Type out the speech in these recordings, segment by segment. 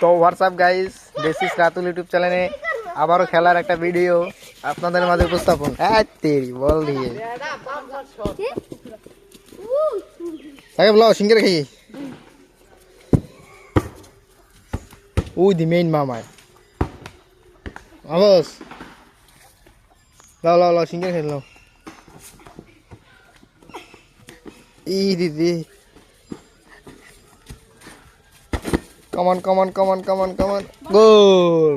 তো WhatsApp guys basis Ratul YouTube চ্যানেলে আবারও খেলার একটা ভিডিও আপনাদের মাঝে উপস্থাপন হ্যাঁ তেরি বল দিয়ে আগে বলো সিঙ্গের খাই ওই দি মেইন মামায় আবস লাও লাও লাও সিঙ্গের খেল লাও ই দিদি common common common common common গোল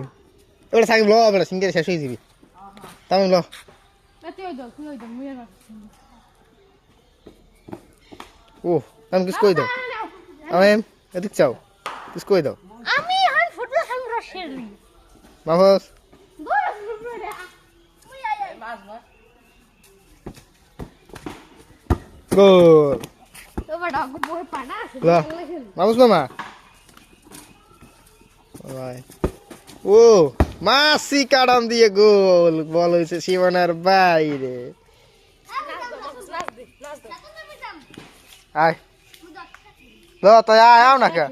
ওটা সাকিব ল বেটা সিঙ্গের শেষ হয়ে যাবি। তামিম ল। ও আমি কিছু কই দাও। আমি এদিক চাও। কিছু কই দাও। আমি এখন ফুটবল খেলব শেরলি মাহফুজ। গোল মামা। ভাই। ও, মাসি কাটাম দিয়ে গোল। বল হয়েছে সীমানার বাইরে। আয়। ল, তাই আয়, আও না কে?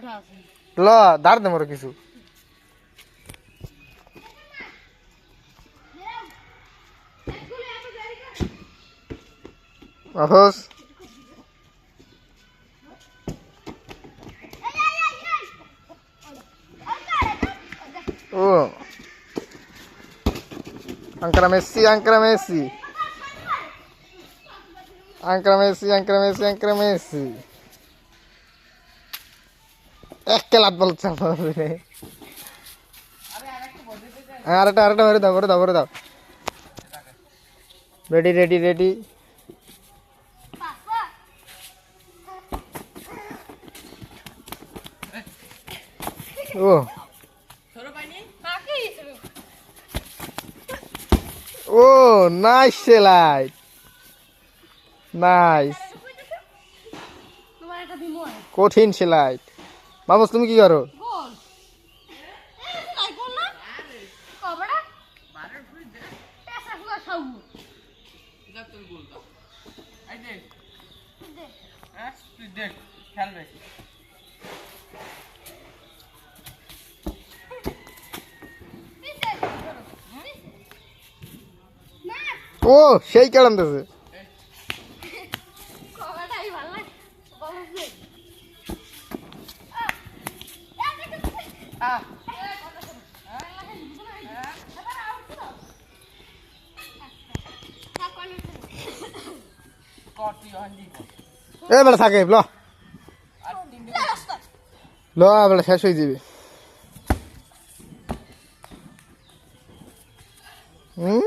ল দাঁড় দে মোর কিছু। Mahfuz Oh. Ancora Messi, ancora Messi. Ancora Messi, ancora Messi, ancora Messi. এক লাত বল চাপবে আরেকটা আরেকটা ভরে দাও ভরে দাও ভরে দাও রেডি রেডি রেডি ও ও নাইস সেলাই নাইস কঠিন সেলাই মামুস তুমি কি করো? ও সেই কেড়ানতেছে এ বেলা থাকে ল। ল বেলা শেষ হয়ে যাবে। হুম?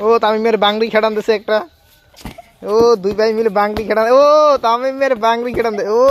ও, তামিমের বাংলি খেটান দিছে একটা। ও, দুই ভাই মিলে বাংলি খেটান ও, তামিমের বাংলি খেটান দে ও